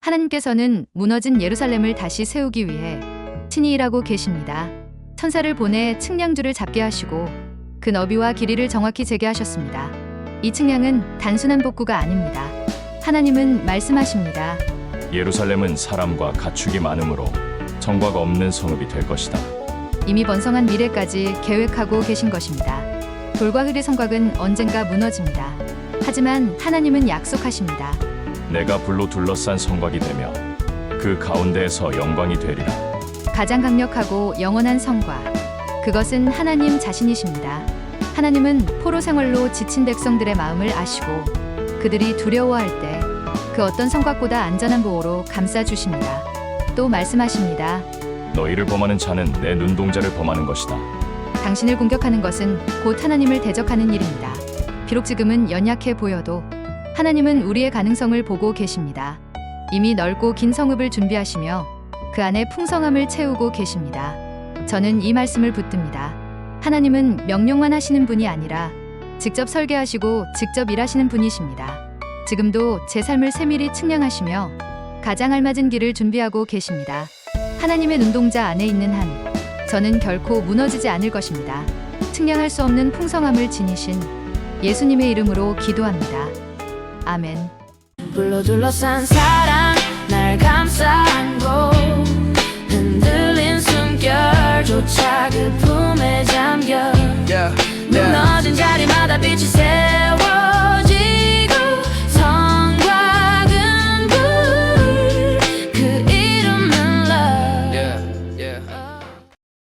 하나님께서는 무너진 예루살렘을 다시 세우기 위해 친히 일하고 계십니다. 천사를 보내 측량줄을 잡게 하시고 그 너비와 길이를 정확히 재게하셨습니다. 이 측량은 단순한 복구가 아닙니다. 하나님은 말씀하십니다. 예루살렘은 사람과 가축이 많으므로 성과가 없는 성읍이 될 것이다. 이미 번성한 미래까지 계획하고 계신 것입니다. 돌과 흙의 성곽은 언젠가 무너집니다. 하지만 하나님은 약속하십니다. 내가 불로 둘러싼 성곽이 되며 그 가운데에서 영광이 되리라. 가장 강력하고 영원한 성과. 그것은 하나님 자신이십니다. 하나님은 포로 생활로 지친 백성들의 마음을 아시고 그들이 두려워할 때 그 어떤 성곽보다 안전한 보호로 감싸 주십니다. 또 말씀하십니다. 너희를 범하는 자는 내 눈동자를 범하는 것이다. 당신을 공격하는 것은 곧 하나님을 대적하는 일입니다. 비록 지금은 연약해 보여도 하나님은 우리의 가능성을 보고 계십니다. 이미 넓고 긴 성읍을 준비하시며 그 안에 풍성함을 채우고 계십니다. 저는 이 말씀을 붙듭니다. 하나님은 명령만 하시는 분이 아니라 직접 설계하시고 직접 일하시는 분이십니다. 지금도 제 삶을 세밀히 측량하시며 가장 알맞은 길을 준비하고 계십니다. 하나님의 눈동자 안에 있는 한 저는 결코 무너지지 않을 것입니다. 측량할 수 없는 풍성함을 지니신 예수님의 이름으로 기도합니다. 아멘. 불로 둘러싼 사랑 날 감싸고 흔들린 숨결조차 그 품에 잠겨 yeah, yeah. 무너진 자리마다 빛이 새